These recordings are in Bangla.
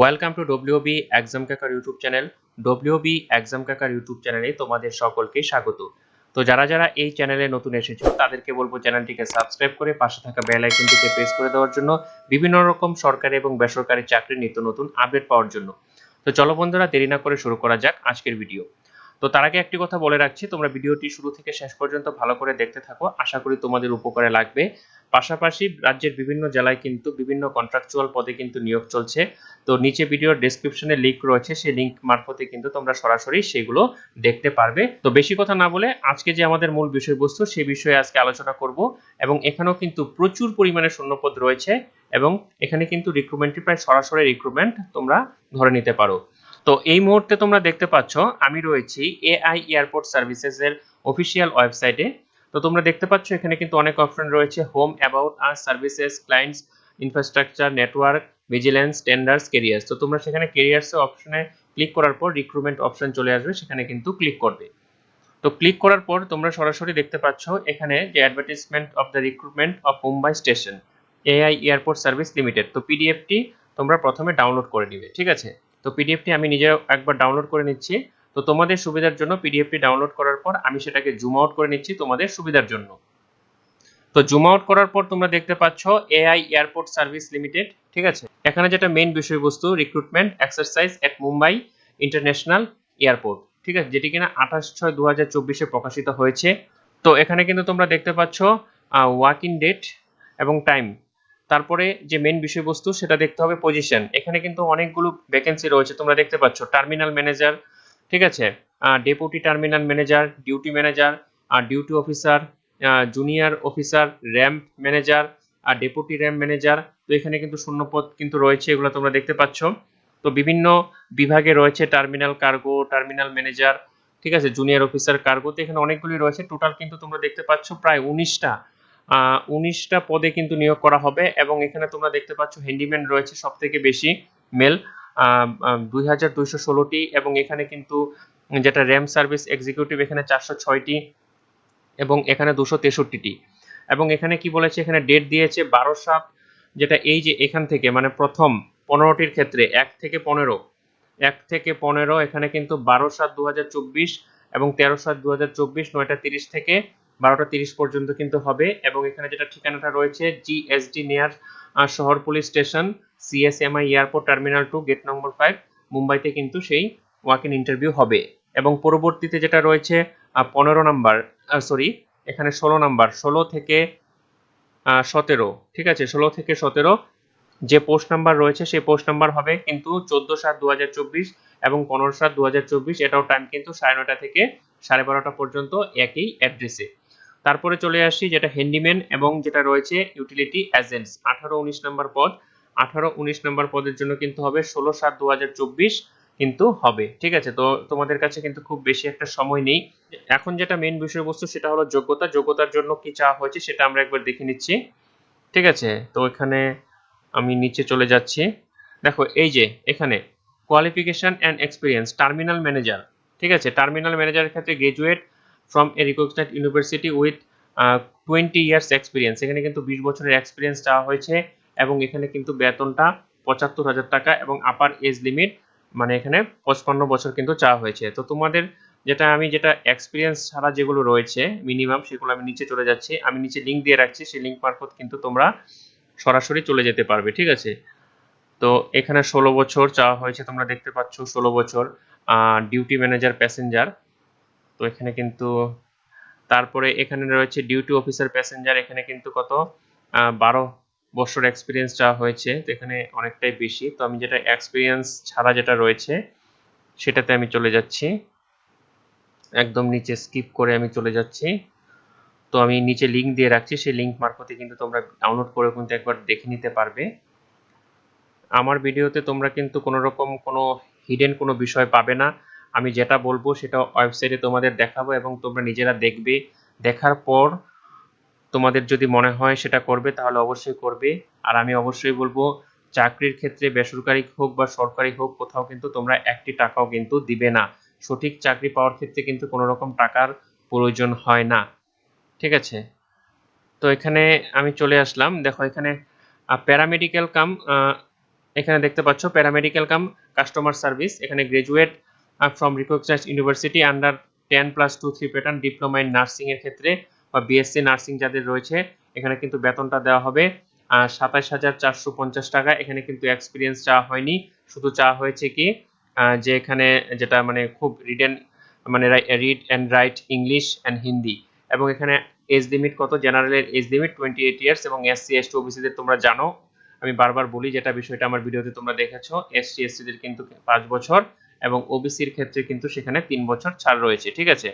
ওয়েলকাম টু ডব্লিউবি এক্সাম কাকার ইউটিউব চ্যানেল ডব্লিউবি এক্সাম কাকার ইউটিউব চ্যানেলে তোমাদের সকলকে স্বাগত। তো যারা যারা এই চ্যানেলে নতুন এসেছ, তাদেরকে বলব চ্যানেলটিকে সাবস্ক্রাইব করে পাশে থাকা বেল আইকনটিকে প্রেস করে দেওয়ার জন্য বিভিন্ন রকম সরকারি এবং বেসরকারি চাকরির নিত্য নতুন আপডেট পাওয়ার জন্য। তো চলো বন্ধুরা, দেরি না করে শুরু করা যাক আজকের ভিডিও তো তার আগে একটি কথা বলে রাখছি, তোমরা ভিডিওটি শুরু থেকে শেষ পর্যন্ত ভালো করে দেখতে থাকো। আশা করি তোমাদের উপকারে লাগবে। পাশাপাশি রাজ্যের বিভিন্ন জেলায় কিন্তু বিভিন্ন কন্ট্রাকচুয়াল পদে কিন্তু নিয়োগ চলছে। তো নিচে ভিডিওর ডেসক্রিপশনে লিংক রয়েছে, সেই লিংক মারফতে কিন্তু তোমরা সরাসরি সেগুলো দেখতে পারবে। তো বেশি কথা না বলে আজকে যে আমাদের মূল বিষয়বস্তু, সেই বিষয়ে আজকে আলোচনা করব এবং এখানেও কিন্তু প্রচুর পরিমাণে শূন্যপদ রয়েছে এবং এখানে কিন্তু রিক্রুটমেন্টটি প্রায় সরাসরি রিক্রুটমেন্ট তোমরা ধরে নিতে পারো। তো এই মুহূর্তে তোমরা দেখতে পাচ্ছ, আমি রয়েছি এআই এয়ারপোর্ট সার্ভিসেস এর অফিসিয়াল ওয়েবসাইটে তো তোমরা দেখতে পাচ্ছ, এখানে কিন্তু অনেক অপশন রয়েছে home about R services clients infrastructure network vigilance tenders careers তো তোমরা সেখানে কেরিয়ার্স অপশনে ক্লিক করার পর রিক্রুটমেন্ট অপশন চলে আসবে, সেখানে কিন্তু ক্লিক করবে। তো ক্লিক করার পর তোমরা সরাসরি দেখতে পাচ্ছ, এখানে যে advertisement of the recruitment of Mumbai station AI airport service limited তো পিডিএফটি তোমরা প্রথমে ডাউনলোড করে নিবে, ঠিক আছে? তো পিডিএফটি আমি নিজে একবার ডাউনলোড করে নিচ্ছি। তো তোমাদের সুবিধার জন্য পিডিএফটি ডাউনলোড করার পর আমি সেটাকে জুম আউট করে নিচ্ছি তোমাদের সুবিধার জন্য। তো জুম আউট করার পর তোমরা দেখতে পাচ্ছ এআই এয়ারপোর্ট সার্ভিস লিমিটেড ঠিক আছে? এখানে যেটা মেইন বিষয়বস্তু recruitment exercise at Mumbai international airport ঠিক আছে? যেটি কিনা আঠাশ ছয় দু হাজার চব্বিশে প্রকাশিত হয়েছে। তো এখানে কিন্তু তোমরা দেখতে পাচ্ছ ওয়ার্ক ইন ডেট এবং টাইম তারপরে যে মেন বিষয়বস্তু, সেটা দেখতে হবে পজিশন এখানে কিন্তু অনেকগুলো ভ্যাকেন্সি রয়েছে, তোমরা দেখতে পাচ্ছ। টার্মিনাল ম্যানেজার ঠিক আছে? Deputy terminal manager duty manager আর duty officer junior officer ramp manager আর ডেপুটি র্যাম্প ম্যানেজার তো এখানে কিন্তু শূন্যপদ কিন্তু রয়েছে, এগুলো তোমরা দেখতে পাচ্ছ। তো বিভিন্ন বিভাগে রয়েছে টার্মিনাল কার্গো টার্মিনাল ম্যানেজার ঠিক আছে? জুনিয়র অফিসার কার্গো তো এখানে অনেকগুলি রয়েছে। টোটাল কিন্তু তোমরা দেখতে পাচ্ছ প্রায় উনিশটা। উনিশটা পদে কিন্তু নিয়োগ করা হবে এবং এখানে তোমরা দেখতে পাচ্ছ হ্যান্ডিম্যান রয়েছে সব থেকে বেশি মেল দুই হাজার দুইশো ষোলোটি এবং এখানে কিন্তু যেটা র্যাম সার্ভিস এক্সিকিউটিভ এখানে চারশো ছয়টি এবং এখানে দুশো তেষট্টিটি। এবং এখানে কি বলেছে? এখানে ডেট দিয়েছে বারো সাত, যেটা এই যে এখান থেকে মানে প্রথম পনেরোটির ক্ষেত্রে, এক থেকে পনেরো। এক থেকে পনেরো, এখানে কিন্তু বারো সাত দু এবং তেরো সাত দু হাজার চব্বিশ, নয়টা তিরিশ থেকে বারোটা তিরিশ পর্যন্ত কিন্তু হবে। এবং এখানে যেটা ঠিকানাটা রয়েছে GSD near Sahar police station CSMI airport terminal two gate number five মুম্বাইতে কিন্তু সেই ওয়াক ইন ইন্টারভিউ হবে। এবং পরবর্তীতে যেটা রয়েছে পনেরো নাম্বার সরি এখানে ষোলো নাম্বার ষোলো থেকে সতেরো, ঠিক আছে? ষোলো থেকে সতেরো, যে পোস্ট নাম্বার রয়েছে, সেই পোস্ট নাম্বার হবে কিন্তু চোদ্দ সাত দু এবং পনেরো সাত দু এটাও টাইম কিন্তু সাড়ে নটা থেকে সাড়ে বারোটা পর্যন্ত একই অ্যাড্রেসে তারপরে চলে আসি, যেটা হ্যান্ডিম্যান এবং যেটা রয়েছে ইউটিলিটি এজেন্টস আঠারো, উনিশ নম্বর পদ আঠারো, উনিশ নম্বর পদের জন্য কিন্তু হবে, ষোলো সাত দু কিন্তু হবে। ঠিক আছে? তো তোমাদের কাছে কিন্তু খুব বেশি একটা সময় নেই। এখন যেটা মেন বিষয়বস্তু সেটা হলো যোগ্যতা। যোগ্যতার জন্য কি চাওয়া হয়েছে সেটা আমরা একবার দেখে নিচ্ছি। ঠিক আছে? তো এখানে আমি নিচে চলে যাচ্ছি। দেখো, এই যে এখানে qualification and experience terminal manager ঠিক আছে? টার্মিনাল ম্যানেজারের ক্ষেত্রে graduate from a recognised university with twenty years experience এখানে কিন্তু বিশ বছরের এক্সপিরিয়েন্স চাওয়া হয়েছে। এবং এখানে কিন্তু বেতনটা পঁচাত্তর হাজার টাকা এবং আপার এজ লিমিট মানে এখানে পঁচপান্ন বছর কিন্তু চাওয়া হয়েছে। তো তোমাদের যেটা আমি যেটা এক্সপিরিয়েন্স ছাড়া যেগুলো রয়েছে মিনিমাম সেগুলো আমি নিচে চলে যাচ্ছি। আমি নিচে লিঙ্ক দিয়ে রাখছি, সেই লিঙ্ক মারফত কিন্তু তোমরা সরাসরি চলে যেতে পারবে, ঠিক আছে? তো এখানে ষোলো বছর চাওয়া হয়েছে, তোমরা দেখতে পাচ্ছ ষোলো বছর। ডিউটি ম্যানেজার প্যাসেঞ্জার তো এখানে কিন্তু তারপরে এখানে রয়েছে ডিউটি অফিসার প্যাসেঞ্জার এখানে কিন্তু কত? বারো বছর এক্সপিরিয়েন্স চাওয়া হয়েছে এখানে অনেকটাই বেশি। তো আমি যেটা এক্সপিরিয়েন্স ছাড়া যেটা রয়েছে, সেটাতে আমি চলে যাচ্ছি। একদম নিচে স্কিপ করে আমি চলে যাচ্ছি। তো আমি নিচে লিঙ্ক দিয়ে রাখছি, সেই লিঙ্ক মারফতে কিন্তু তোমরা ডাউনলোড করে কিন্তু একবার দেখে নিতে পারবে। আমার ভিডিওতে তোমরা কিন্তু কোনো রকম কোনো হিডেন কোনো বিষয় পাবে না। আমি যেটা বলব, সেটা ওয়েবসাইটে তোমাদের দেখাবো এবং তোমরা নিজেরা দেখবে। দেখার পর তোমাদের যদি মনে হয় সেটা করবে, তাহলে অবশ্যই করবে। আর আমি অবশ্যই বলব, চাকরির ক্ষেত্রে বেসরকারি হোক বা সরকারি হোক, কোথাও কিন্তু তোমরা একটি টাকাও কিন্তু দিবে না। সঠিক চাকরি পাওয়ার ক্ষেত্রে কিন্তু কোনো রকম টাকার প্রয়োজন হয় না। ঠিক আছে? তো এখানে আমি চলে আসলাম। দেখো, এখানে প্যারামেডিক্যাল কাম এখানে দেখতে পাচ্ছ প্যারামেডিক্যাল কাম কাস্টমার সার্ভিস এখানে graduate from recognised university under ten plus two three pattern diploma in nursing এর ক্ষেত্রে বা বিএসসি নার্সিং যাদের রয়েছে, এখানে কিন্তু বেতনটা দেওয়া হবে। সাতাশ হাজার চারশো পঞ্চাশ টাকা, এখানে কিন্তু এক্সপিরিয়েন্স চাওয়া হয়নি। শুধু চাওয়া হয়েছে কি যে এখানে যেটা মানে খুব রিড অ্যান্ড মানে read and write English and Hindi এবং এখানে এজ লিমিট কত? জেনারেলের age limit twenty eight years এবং এসসি এসটি ওবিসিদের তোমরা জানো। আমি বারবার বলি যেটা বিষয়টা আমার ভিডিওতে তোমরা দেখেছ এসসি এসটিদের কিন্তু পাঁচ বছর এবং ওবিসির ক্ষেত্রে কিন্তু সেখানে তিন বছর ছাড় রয়েছে, ঠিক আছে?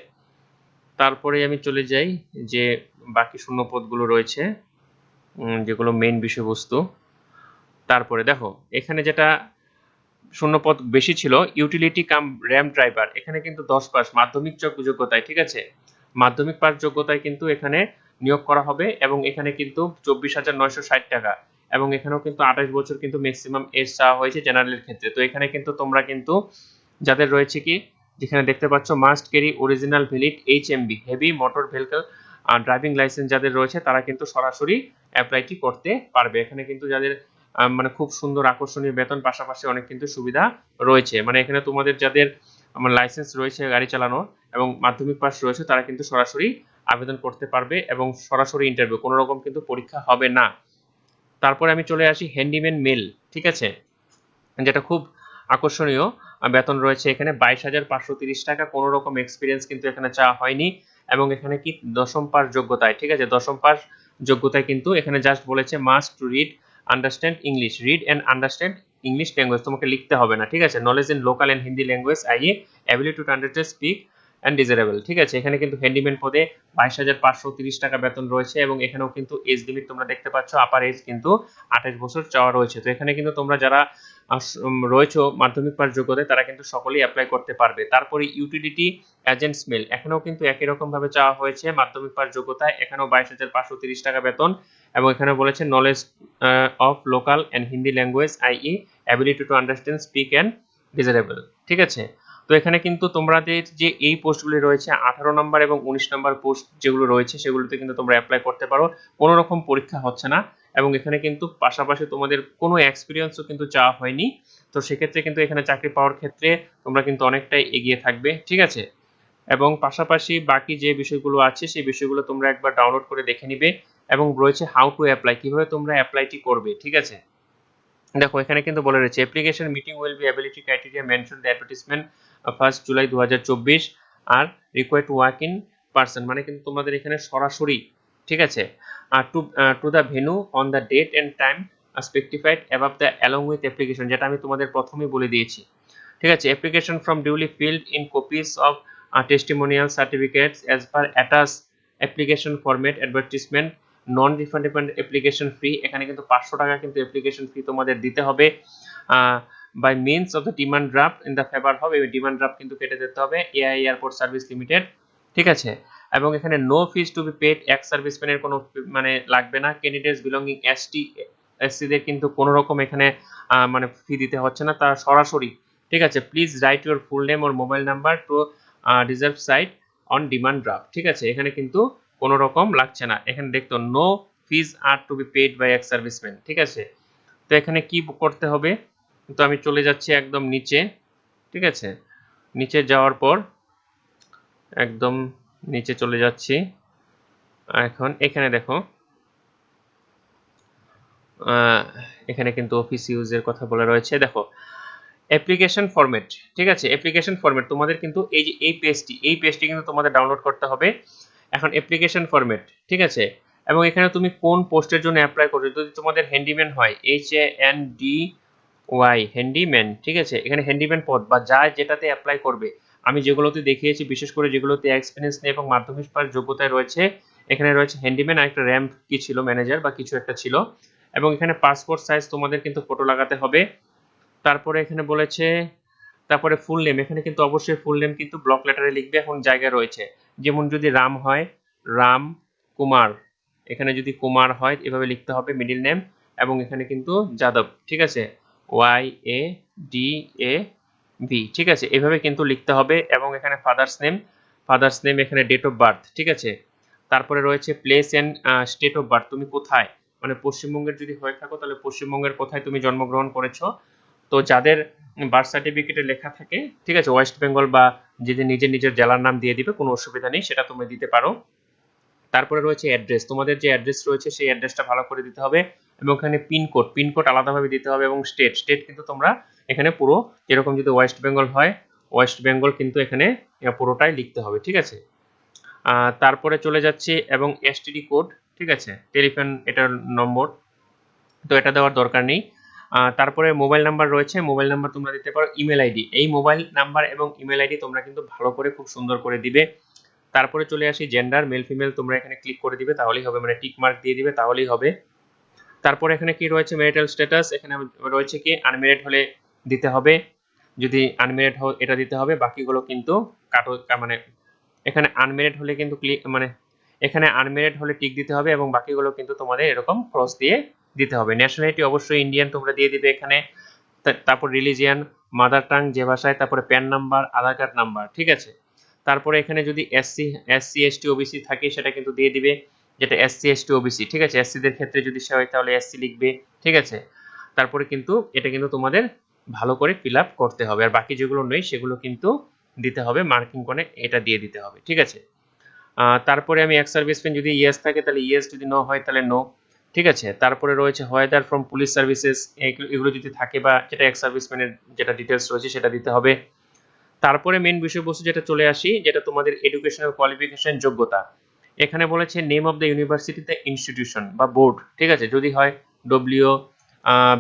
তারপরে আমি চলে যাই যে বাকি শূন্য পদগুলো রয়েছে যেগুলো মেইন বিষয়বস্তু। তারপরে দেখো, এখানে যেটা শূন্য পদ বেশি ছিল ইউটিলিটি কাম র্যাম ড্রাইভার এখানে কিন্তু দশ পাস, মাধ্যমিক যোগ- যোগ্যতায়, ঠিক আছে? মাধ্যমিক পাস যোগ্যতায় কিন্তু এখানে নিয়োগ করা হবে এবং এখানে কিন্তু চব্বিশ হাজার নয়শো ষাট টাকা এবং এখানেও কিন্তু আঠাশ বছর কিন্তু ম্যাক্সিমাম এজ চাওয়া হয়েছে জেনারেলের ক্ষেত্রে। তো এখানে কিন্তু তোমরা কিন্তু যাদের রয়েছে কি যেখানে দেখতে পাচ্ছ must carry original valid H MB heavy motor vehicle driving licence যাদের রয়েছে, তারা কিন্তু সরাসরি অ্যাপ্লাইটি করতে পারবে। এখানে কিন্তু যাদের মানে খুব সুন্দর আকর্ষণীয় বেতন পাশাপাশি অনেক কিন্তু সুবিধা রয়েছে। মানে এখানে তোমাদের যাদের, আমার লাইসেন্স রয়েছে গাড়ি চালানো এবং মাধ্যমিক পাস রয়েছে, তারা কিন্তু সরাসরি আবেদন করতে পারবে এবং সরাসরি ইন্টারভিউ কোনো রকম কিন্তু পরীক্ষা হবে না। তারপরে আমি চলে আসি হ্যান্ডিম্যান মেল ঠিক আছে? যেটা খুব আকর্ষণীয়। বেতন রয়েছে এখানে বাইশ হাজার পাঁচশো তিরিশ টাকা। কোনো রকম এক্সপিরিয়েন্স কিন্তু এখানে চাওয়া হয়নি। এবং এখানে কি দশম পাস যোগ্যতায়, ঠিক আছে? দশম পাস যোগ্যতায় কিন্তু এখানে জাস্ট বলেছে must to read understand English read and understand English language তোমাকে লিখতে হবে না, ঠিক আছে? Knowledge in local and Hindi language I a ability to understand speak and desirable ঠিক আছে? এখানে কিন্তু হ্যান্ডিম্যান পদে বাইশ হাজার পাঁচশো তিরিশ টাকা বেতন রয়েছে এবং এখানেও কিন্তু এজ লিমিট তোমরা দেখতে পাচ্ছ আপার এজ কিন্তু আঠাশ বছর চাওয়া রয়েছে। তো এখানে কিন্তু তোমরা যারা রয়েছো মাধ্যমিক পাস যোগ্যতায় তারা কিন্তু সকলেই অ্যাপ্লাই করতে পারবে। তারপরে ইউটিলিটি এজেন্টস মেল এখানেও কিন্তু একই রকম ভাবে চাওয়া হয়েছে মাধ্যমিক পাস যোগ্যতায়। এখানেও বাইশ হাজার পাঁচশো তিরিশ টাকা বেতন এবং এখানে বলেছে knowledge of local and Hindi language i e ability to understand speak and desirable ঠিক আছে? তো এখানে কিন্তু তোমাদের যে এই পোস্টগুলি রয়েছে, আঠারো নম্বর এবং উনিশ নম্বর পোস্ট যেগুলো রয়েছে, সেগুলোতে কিন্তু তোমরা অ্যাপ্লাই করতে পারো। কোনো রকম পরীক্ষা হচ্ছে না এবং এখানে কিন্তু পাশাপাশি তোমাদের কোনো এক্সপিরিয়েন্সও কিন্তু চাওয়া হয়নি। তো সেক্ষেত্রে কিন্তু এখানে চাকরি পাওয়ার ক্ষেত্রে তোমরা কিন্তু অনেকটাই এগিয়ে থাকবে, ঠিক আছে? এবং পাশাপাশি বাকি যে বিষয়গুলো আছে, সেই বিষয়গুলো তোমরা একবার ডাউনলোড করে দেখে নিবে এবং রয়েছে হাউ টু অ্যাপ্লাই কীভাবে তোমরা অ্যাপ্লাইটি করবে, ঠিক আছে? দেখো, এখানে কিন্তু বলে রয়েছে application meeting will be ability criteria mention advertisement first July দু are required to work in person মানে কিন্তু তোমাদের এখানে সরাসরি, ঠিক আছে? আর to to the venue on the date and time specified above the along with application যেটা আমি তোমাদের প্রথমেই বলে দিয়েছি। ঠিক আছে? Application form duly filled in copies of testimonial certificates as per attached application format advertisement non refundable application fee এখানে কিন্তু পাঁচশো টাকা কিন্তু অ্যাপ্লিকেশন ফি তোমাদের দিতে হবে। By means of the demand draft in the favour হবে এই ডিমান্ড ড্রাফট কিন্তু কেটে দিতে হবে এআই এয়ারপোর্ট সার্ভিস লিমিটেড ঠিক আছে? এবং এখানে no fees to be paid ex সার্ভিসম্যানের কোনো মানে লাগবে না। ক্যান্ডিডেটস বিলঙ্গিং এসটি এসসিদের কিন্তু কোনো রকম এখানে মানে ফি দিতে হচ্ছে না তারা সরাসরি, ঠিক আছে? Please write your full name or mobile number to reverse side on demand draft ঠিক আছে? এখানে কিন্তু কোনো রকম লাগছে না। এখানে দেখতো no fees are to be paid by ex serviceman ঠিক আছে? তো এখানে কি করতে হবে? তো আমি চলে যাচ্ছি একদম নিচে, ঠিক আছে? নিচে যাওয়ার পর একদম নিচে চলে যাচ্ছি। এখন এখানে দেখো এখানে কিন্তু অফিস ইউজের কথা বলা রয়েছে। দেখো অ্যাপ্লিকেশন ফরম্যাট ঠিক আছে? অ্যাপ্লিকেশন ফরম্যাট তোমাদের কিন্তু এই যে এই পেজটি এই পেজটি কিন্তু তোমাদের ডাউনলোড করতে হবে। এখন অ্যাপ্লিকেশন ফরম্যাট ঠিক আছে? এবং এখানে তুমি কোন পোস্টের জন্য অ্যাপ্লাই করছ? যদি তোমাদের হ্যান্ডিম্যান হয় H A N D Y handyman ঠিক আছে? এখানে হ্যান্ডিম্যান পদ বা যা যেটাতে অ্যাপ্লাই করবে। আমি যেগুলোতে দেখিয়েছি, বিশেষ করে যেগুলোতে এক্সপিরিয়েন্স নেই এবং মাধ্যমিক পাস যোগ্যতায় রয়েছে, এখানে রয়েছে হ্যান্ডিম্যান আর একটা র্যাম্প কি ছিল ম্যানেজার বা কিছু একটা ছিল। এবং এখানে পাসপোর্ট সাইজ তোমাদের কিন্তু ফটো লাগাতে হবে। তারপরে এখানে বলেছে, তারপরে ফুল নেম এখানে কিন্তু অবশ্যই ফুল নেম কিন্তু ব্লক লেটারে লিখবে এখন জায়গা রয়েছে। যেমন যদি রাম হয়, রাম কুমার, এখানে যদি কুমার হয়, এভাবে লিখতে হবে মিডিল নেম এবং এখানে কিন্তু যাদব, ঠিক আছে? Y A D A V ঠিক আছে? এভাবে কিন্তু লিখতে হবে এবং এখানে ফাদার্স নেম ফাদার্স নেম এখানে ডেট অফ বার্থ ঠিক আছে? তারপরে রয়েছে place and state of birth তুমি কোথায়? মানে পশ্চিমবঙ্গের যদি হয়ে থাকো, তাহলে পশ্চিমবঙ্গের কোথায় তুমি জন্মগ্রহণ করেছ? তো যাদের বার্থ সার্টিফিকেটে লেখা থাকে, ঠিক আছে? ওয়েস্ট বেঙ্গল বা যদি নিজের নিজের জেলার নাম দিয়ে দিবে, কোনো অসুবিধা নেই, সেটা তুমি দিতে পারো। তারপরে রয়েছে অ্যাড্রেস তোমাদের যে অ্যাড্রেস রয়েছে, সেই অ্যাড্রেসটা ভালো করে দিতে হবে। এবং এখানে পিনকোড পিনকোড আলাদাভাবে দিতে হবে এবং স্টেট স্টেট কিন্তু তোমরা এখানে পুরো যেরকম যদি ওয়েস্ট বেঙ্গল হয় ওয়েস্ট বেঙ্গল কিন্তু এখানে পুরোটাই লিখতে হবে, ঠিক আছে? তারপরে চলে যাচ্ছি এবং এসটিডি কোড ঠিক আছে? টেলিফোন এটার নম্বর, তো এটা দেওয়ার দরকার নেই। তারপরে মোবাইল নাম্বার রয়েছে মোবাইল নাম্বার তোমরা দিতে পারো ইমেল আইডি এই মোবাইল নাম্বার এবং ইমেল আইডি তোমরা কিন্তু ভালো করে খুব সুন্দর করে দিবে। তারপরে চলে আসি জেন্ডার মেল ফিমেল তোমরা এখানে ক্লিক করে দিবে, তাহলেই হবে মানে টিক মার্ক দিয়ে দিবে, তাহলেই হবে। তারপরে এখানে কি রয়েছে ম্যারিটাল স্ট্যাটাস এখানে রয়েছে কি আনমেরিড হলে দিতে হবে। যদি আনমেরিড হয় এটা দিতে হবে। বাকিগুলো কিন্তু কাটো মানে এখানে আনমেরিড হলে কিন্তু ক্লিক মানে এখানে আনমেরিড হলে টিক দিতে হবে এবং বাকিগুলো কিন্তু তোমাদের এরকম ক্রস দিয়ে দিতে হবে। ন্যাশনালিটি অবশ্যই ইন্ডিয়ান তোমরা দিয়ে দিবে এখানে। তারপর রিলিজিয়ান মাদার টাং যে ভাষায়, তারপরে PAN number Aadhaar card number ঠিক আছে? তারপরে এখানে যদি এসসি এসসি এসটি ওবিসি থাকে, সেটা কিন্তু দিয়ে দিবে। যেটা এসসি এসটি ওবিসি ঠিক আছে? এসসি দের ক্ষেত্রে যদি সে হয়, তাহলে এসসি লিখবে, ঠিক আছে? তারপরে কিন্তু এটা কিন্তু তোমাদের ভালো করে ফিল করতে হবে। আর বাকি যেগুলো নেই, সেগুলো কিন্তু দিতে হবে মার্কিং করে এটা দিয়ে দিতে হবে, ঠিক আছে? তারপরে আমি এক্স সার্ভিসম্যান যদি ইয়েস থাকে, তাহলে ইয়েস যদি নো হয়, তাহলে নো ঠিক আছে? তারপরে রয়েছে হোয়েদার ফ্রম পুলিশ সার্ভিসেস এগুলো যদি থাকে বা যেটা এক্স সার্ভিসম্যানের যেটা ডিটেলস রয়েছে, সেটা দিতে হবে। তারপরে মেন বিষয়বস্তু যেটা চলে আসি, যেটা তোমাদের এডুকেশনাল কোয়ালিফিকেশন যোগ্যতা। এখানে বলেছে name of the university the institution বা বোর্ড ঠিক আছে? যদি হয় ডব্লিউ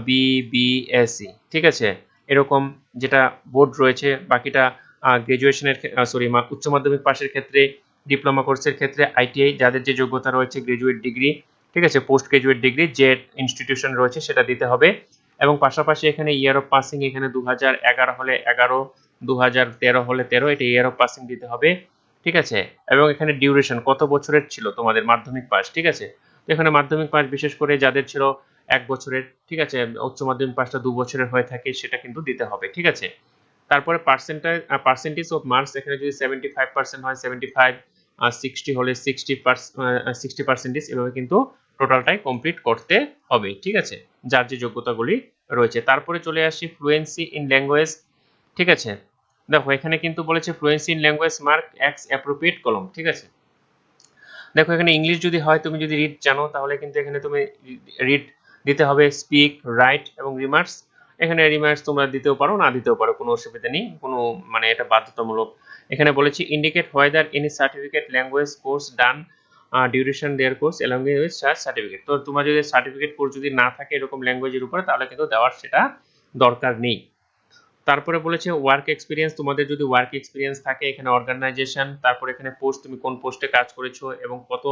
বি বি এসি ঠিক আছে? এরকম যেটা বোর্ড রয়েছে, বাকিটা গ্রাজুয়েশনের সরি উচ্চ মাধ্যমিক পাশের ক্ষেত্রে ডিপ্লোমা কোর্সের ক্ষেত্রে আইটিআই যাদের যে যোগ্যতা রয়েছে গ্রাজুয়েট ডিগ্রি ঠিক আছে? পোস্ট গ্রাজুয়েট ডিগ্রি যে ইনস্টিটিউশন রয়েছে, সেটা দিতে হবে। এবং পাশাপাশি এখানে ইয়ার অফ পাসিং এখানে দু হাজার এগারো হলে এগারো দু হাজার তেরো হলে তেরো, এটা ইয়ার অফ পাসিং দিতে হবে। ঠিক আছে? এবং এখানে ডিউরেশন কত বছরের ছিল তোমাদের মাধ্যমিক পাস ঠিক আছে? তো এখানে মাধ্যমিক পাস বিশেষ করে যাদের ছিল এক বছরের, ঠিক আছে? উচ্চ মাধ্যমিক পাসটা দু বছরের হয়ে থাকে সেটা কিন্তু দিতে হবে, ঠিক আছে? তারপরে পার্সেন্টাজ পার্সেন্টেজ অফ মার্কস এখানে যদি সেভেন্টি ফাইভ পার্সেন্ট হয় সেভেন্টি ফাইভ সিক্সটি হলে সিক্সটি সিক্সটি পার্সেন্টেজ এভাবে কিন্তু টোটালটাই কমপ্লিট করতে হবে, ঠিক আছে? যার যে যোগ্যতাগুলি রয়েছে। তারপরে চলে আসি ফ্লুয়েন্সি ইন ল্যাঙ্গুয়েজ ঠিক আছে? দেখো, এখানে কিন্তু বলেছে fluency in language mark X appropriate column ঠিক আছে? দেখো, এখানে ইংলিশ যদি হয়, তুমি যদি রিড জানো, তাহলে কিন্তু এখানে তুমি রিড দিতে হবে স্পিক রাইট এবং রিমার্কস এখানে রিমার্কস তোমরা দিতেও পারো, না দিতেও পারো, কোনো অসুবিধা নেই, কোনো মানে এটা বাধ্যতামূলক। এখানে বলেছি indicate whether any certificate language course done duration their course along with certificate তো তোমার যদি সার্টিফিকেট কোর্স যদি না থাকে এরকম ল্যাঙ্গুয়েজের উপরে, তাহলে কিন্তু দেওয়ার সেটা দরকার নেই। তারপরে বলেছে ওয়ার্ক এক্সপিরিয়েন্স তোমাদের যদি ওয়ার্ক এক্সপিরিয়েন্স থাকে এখানে অর্গানাইজেশন তারপর এখানে পোস্ট তুমি কোন পোস্টে কাজ করেছ এবং কত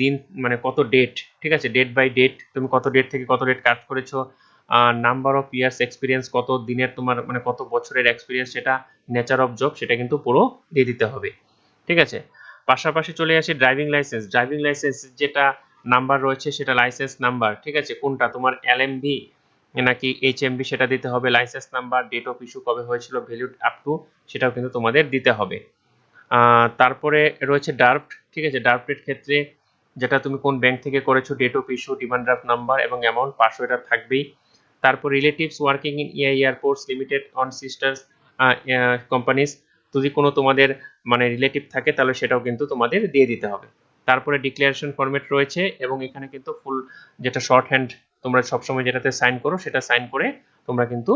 দিন মানে কত ডেট ঠিক আছে? ডেট বাই ডেট তুমি কত ডেট থেকে কত ডেট কাজ করেছ নাম্বার অফ ইয়ার্স এক্সপিরিয়েন্স কত দিনের তোমার মানে কত বছরের এক্সপিরিয়েন্স সেটা নেচার অফ জব সেটা কিন্তু পুরো দিয়ে দিতে হবে, ঠিক আছে? পাশাপাশি চলে আসে ড্রাইভিং লাইসেন্স ড্রাইভিং লাইসেন্স যেটা নাম্বার রয়েছে সেটা লাইসেন্স নাম্বার ঠিক আছে? কোনটা? তোমার এল এম এলএমভি নাকি এইচ এইচএমবি সেটা দিতে হবে licence number date of issue কবে হয়েছিল ভ্যালিড আপ টু সেটাও কিন্তু তোমাদের দিতে হবে। তারপরে রয়েছে ডার্ফট ঠিক আছে? ডার্ফটের ক্ষেত্রে যেটা তুমি কোন ব্যাংক থেকে করেছ date of issue demand draft number এবং অ্যামাউন্ট এটা থাকবেই। তারপর relatives working in yeah airports limited on sisters companies যদি কোনো তোমাদের মানে রিলেটিভ থাকে, তাহলে সেটাও কিন্তু তোমাদের দিয়ে দিতে হবে। তারপরে ডিক্লারেশন ফরম্যাট রয়েছে এবং এখানে কিন্তু ফুল যেটা শর্ট হ্যান্ড তোমরা সবসময় যেটাতে সাইন করো, সেটা সাইন করে তোমরা কিন্তু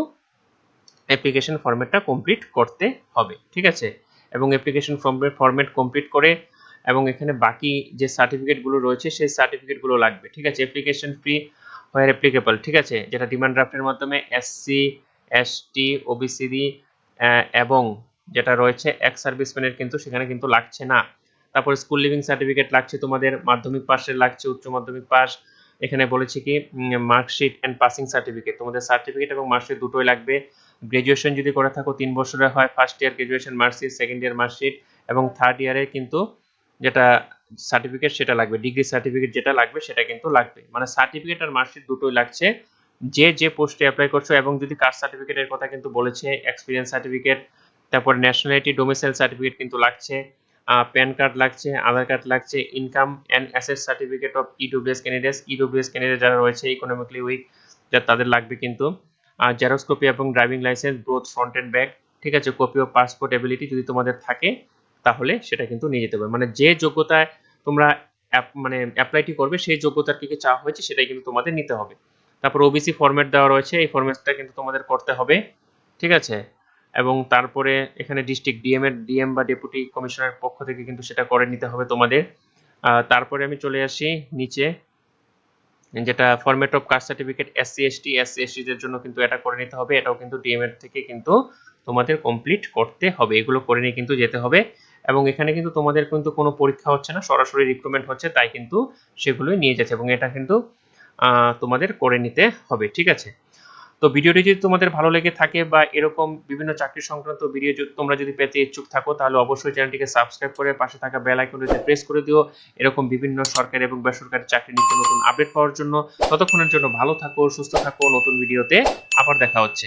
অ্যাপ্লিকেশন ফরম্যাটটা কমপ্লিট করতে হবে, ঠিক আছে? এবং অ্যাপ্লিকেশন ফর্মের ফর্মেট কমপ্লিট করে এবং এখানে বাকি যে সার্টিফিকেটগুলো রয়েছে, সেই সার্টিফিকেটগুলো লাগবে, ঠিক আছে? অ্যাপ্লিকেশন ফ্রি হোয়ার অ্যাপ্লিকেবল ঠিক আছে? যেটা ডিমান্ড ড্রাফটের মাধ্যমে এসসি এসটি ওবিসিডি এবং যেটা রয়েছে এক্স সার্ভিসম্যানের কিন্তু সেখানে কিন্তু লাগছে না। তারপর স্কুল লিভিং সার্টিফিকেট লাগছে তোমাদের, মাধ্যমিক পাশের লাগছে, উচ্চ মাধ্যমিক পাস এখানে বলেছি কি মার্কশিট অ্যান্ড পাসিং সার্টিফিকেট তোমাদের সার্টিফিকেট এবং মার্কশিট দুটোই লাগবে। গ্রাজুয়েশন যদি করে থাকো, তিন বছরের হয় first year graduation marksheet second year marksheet এবং থার্ড ইয়ারে কিন্তু যেটা সার্টিফিকেট সেটা লাগবে। ডিগ্রি সার্টিফিকেট যেটা লাগবে, সেটা কিন্তু লাগবে। মানে সার্টিফিকেট আর মার্কশিট দুটোই লাগছে। যে যে পোস্টে অ্যাপ্লাই করছ এবং যদি কাস্ট সার্টিফিকেটের কথা কিন্তু বলেছে এক্সপিরিয়েন্স সার্টিফিকেট তারপর ন্যাশনালিটি ডোমিসাইল সার্টিফিকেট কিন্তু লাগছে। প্যান কার্ড লাগছে, আধার কার্ড লাগছে income and asset certificate of EWS candidates EWS candidate যারা রয়েছে ইকোনমিক্যালি উইক তাদের লাগবে কিন্তু। জেরক্স কপি এবং driving licence both front and back ঠিক আছে? কপি অফ পাসপোর্ট এবিলিটি যদি তোমাদের থাকে, তাহলে সেটা কিন্তু নিয়ে যেতে হবে মানে যে যোগ্যতায় তোমরা মানে অ্যাপ্লাইটি করবে, সেই যোগ্যতার কি কি চাওয়া হয়েছে, সেটাই কিন্তু তোমাদের নিতে হবে। তারপর ওবিসি ফরম্যাট দেওয়া রয়েছে, এই ফরম্যাটটা কিন্তু তোমাদের করতে হবে, ঠিক আছে? এবং তারপরে এখানে ডিস্ট্রিক্ট ডিএম এর ডিএম বা ডেপুটি কমিশনারের পক্ষ থেকে কিন্তু সেটা করে নিতে হবে তোমাদের। তারপরে আমি চলে আসি নিচে, যেটা format of caste certificate SC ST SC এসটিদের জন্য কিন্তু এটা করে নিতে হবে। এটাও কিন্তু ডিএম এর থেকে কিন্তু তোমাদের কমপ্লিট করতে হবে। এগুলো করে নিয়ে কিন্তু যেতে হবে। এবং এখানে কিন্তু তোমাদের কিন্তু কোনো পরীক্ষা হচ্ছে না, সরাসরি রিক্রুটমেন্ট হচ্ছে, তাই কিন্তু সেগুলোই নিয়ে যাচ্ছে এবং এটা কিন্তু তোমাদের করে নিতে হবে, ঠিক আছে? তো ভিডিওটি যদি তোমাদের ভালো লেগে থাকে বা এরকম বিভিন্ন চাকরি সংক্রান্ত ভিডিও যদি তোমরা যদি পেতে ইচ্ছুক থাকো, তাহলে অবশ্যই চ্যানেলটিকে সাবস্ক্রাইব করে পাশে থাকা বেল আইকনটিতে প্রেস করে দিও। এরকম বিভিন্ন সরকারি এবং বেসরকারি চাকরি নিত্য নতুন আপডেট পাওয়ার জন্য। ততক্ষণের জন্য ভালো থাকো, সুস্থ থাকো। নতুন ভিডিওতে আবার দেখা হচ্ছে।